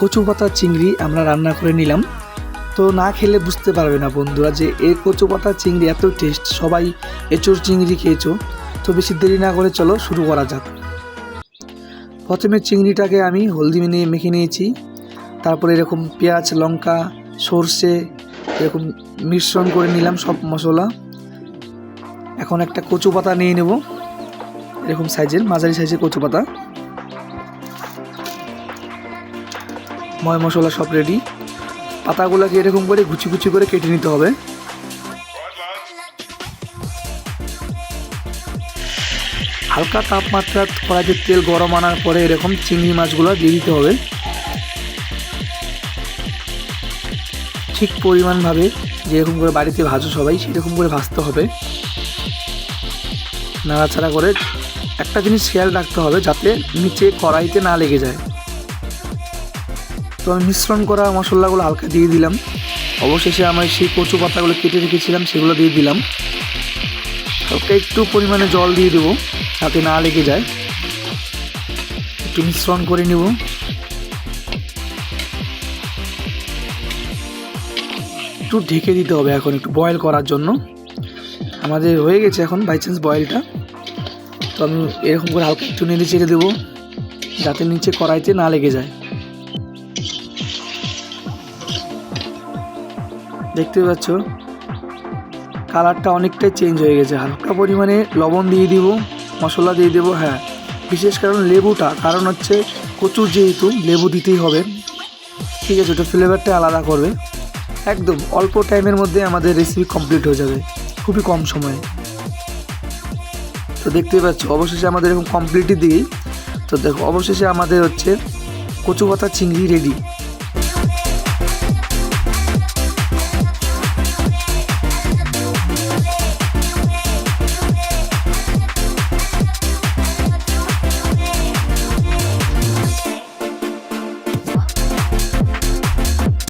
কচু পাতা, চিংড়ি আমরা রান্না করে নিলাম। তো না খেলে বুঝতে পারবে না বন্ধুরা যে এই কচু পাতা, চিংড়ি এত টেস্ট সবাই এঁচোর চিংড়ি খেয়েছো। তো বেশি দেরি না করে চলো শুরু করা যাক। প্রথমে চিংড়িটাকে আমি হলদি নিয়ে মেখে নিয়েছি। তারপরে এরকম পেঁয়াজ, লঙ্কা, সর্ষে, এরকম মিশ্রণ করে নিলাম সব মশলা। এখন একটা কচু পাতা নিয়ে নেব। এরকম সাইজের, মাঝারি সাইজের কচু পাতা। ময় মশলা সব রেডি পাতাগুলোকে এরকম করে গুছি গুছি করে কেটে নিতে হবে। হালকা তাপমাত্রা কড়াইতে তেল গরম আনার পরে এরকম চিংড়ি মাছগুলো দিয়ে দিতে হবে। ঠিক পরিমাণভাবে যেরকম করে বাড়িতে ভাজো সবাই, সেরকম করে ভাজতে হবে। নাড়াচাড়া করে একটা জিনিস খেয়াল রাখতে হবে যাতে নিচে কড়াইতে না লেগে যায়। তো আমি মিশ্রণ করা মশলাগুলো হালকা দিয়ে দিলাম। অবশেষে আমি সেই কচু পাতাগুলো কেটে রেখেছিলাম, সেগুলো দিয়ে দিলাম। হালকা একটু পরিমাণে জল দিয়ে দেবো, যাতে না লেগে যায়। একটু মিশ্রণ করে নেব। একটু ঢেকে দিতে হবে এখন, একটু বয়েল করার জন্য। আমাদের হয়ে গেছে এখন বাই চান্স বয়েলটা তো আমি এরকম করে হালকা একটু নেড়ে চেড়ে দেবো, যাতে নিচে কড়াইতে না লেগে যায়। দেখতে পাচ্ছ? কালারটা অনেকটাই চেঞ্জ হয়ে গেছে। হালকা পরিমাণে লবণ দিয়ে দিব, মশলা দিয়ে দেবো হ্যাঁ। বিশেষ কারণ লেবুটা, কারণ হচ্ছে কচুর যেহেতু, লেবু দিতেই হবে। ঠিক আছে, ওটা ফ্লেভারটা আলাদা করবে। একদম অল্প টাইমের মধ্যে আমাদের রেসিপি কমপ্লিট হয়ে যাবে। খুবই কম সময়ে। তো দেখতেই পাচ্ছ, অবশেষে আমাদের এরকম কমপ্লিটই দিই। তো দেখো, অবশেষে আমাদের হচ্ছে কচু পাতা চিংড়ি রেডি